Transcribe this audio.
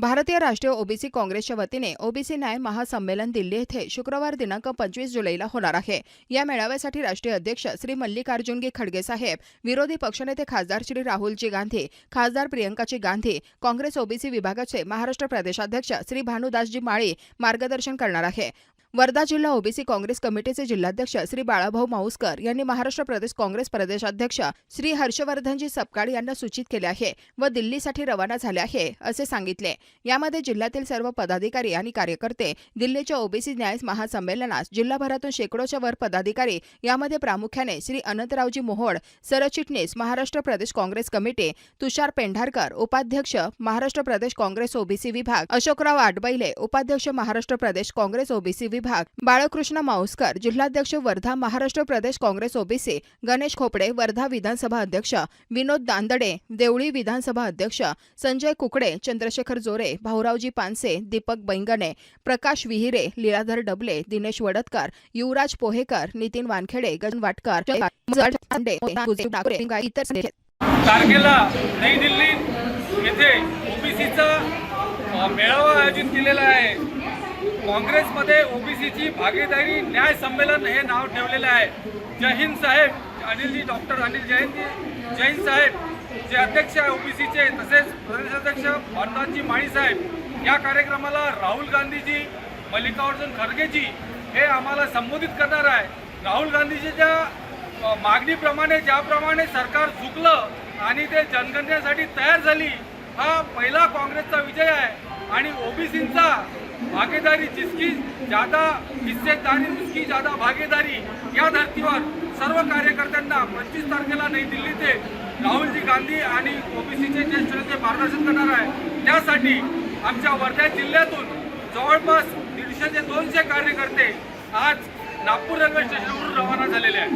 भारतीय राष्ट्रीय ओबीसी काँग्रेसच्या वतीने ओबीसी न्याय महासंमेलन दिल्ली येथे शुक्रवार दिनांक पंचवीस जुलैला होणार आहे. या मेळाव्यासाठी राष्ट्रीय अध्यक्ष श्री मल्लिकार्जुनगी खडगे साहेब विरोधी पक्षनेते खासदार श्री राहुलजी गांधी खासदार प्रियंकाजी गांधी काँग्रेस ओबीसी विभागाचे महाराष्ट्र प्रदेशाध्यक्ष श्री भानुदासजी माळी मार्गदर्शन करणार आहे. वर्धा जिल्हा ओबीसी काँग्रेस कमिटीचे जिल्हाध्यक्ष श्री बाळाभाऊ माऊसकर यांनी महाराष्ट्र प्रदेश काँग्रेस प्रदेशाध्यक्ष श्री हर्षवर्धनजी सपकाळ यांना सूचित केले आहे व दिल्लीसाठी रवाना झाले आहे असे सांगितले. यामध्ये जिल्ह्यातील सर्व पदाधिकारी आणि कार्यकर्ते दिल्लीच्या ओबीसी न्याय महासंमेलनास जिल्हाभरातून शेकडोच्या वर पदाधिकारी यामध्ये प्रामुख्याने श्री अनंतरावजी मोहोळ सरचिटणीस महाराष्ट्र प्रदेश काँग्रेस कमिटी तुषार पेंढारकर उपाध्यक्ष महाराष्ट्र प्रदेश काँग्रेस ओबीसी विभाग अशोकराव आटबैले उपाध्यक्ष महाराष्ट्र प्रदेश काँग्रेस ओबीसी विभाग. बाळकृष्ण माऊसकर जिल्हाध्यक्ष वर्धा महाराष्ट्र प्रदेश काँग्रेस ओबीसी. गणेश खोपडे वर्धा विधानसभा अध्यक्ष. विनोद दांदडे देवळी विधानसभा अध्यक्ष. संजय कुकडे चंद्रशेखर जोरे भाऊरावजी पानसे दीपक बैंगणे प्रकाश विहिरे लीलाधर डबले दिनेश वडतकर युवराज पोहेकर नितीन वानखेडे गजन वाटकर इतर तारखेला नवी दिल्ली येथे ओबीसीचा मेळावा आयोजित केलेला आहे. काँग्रेसमध्ये ओबीसीची भागीदारी न्याय संमेलन हे नाव ठेवलेलं आहे. जय हिंद साहेब अनिलजी डॉक्टर अनिल जयंती. जैन साहेब जे अध्यक्ष आहे ओबीसीचे तसेच प्रदेशाध्यक्ष भानुदासजी माळी साहेब. या कार्यक्रमाला राहुल गांधीजी मल्लिकार्जुन खरगेजी हे आम्हाला संबोधित करणार आहे. राहुल गांधीजीच्या मागणीप्रमाणे ज्याप्रमाणे सरकार झुकलं आणि ते जनगणनेसाठी तयार झाली हा पहिला काँग्रेसचा विजय आहे. आणि ओबीसींचा भागीदारी जिसकी ज्यादा हिस्सेदारी उसकी ज्यादा भागीदारी या धर्तीवर सर्व कार्यकर्त्यांना पंचवीस तारखेला नवी दिल्ली ते राहुलजी गांधी आणि ओबीसीचे ज्येष्ठ नेते मार्गदर्शन करणार आहे. त्यासाठी आमच्या वर्धा जिल्ह्यातून जवळपास दीडशे ते दोनशे कार्यकर्ते आज नागपूर रेल्वे स्टेशनवरून रवाना झालेले आहेत.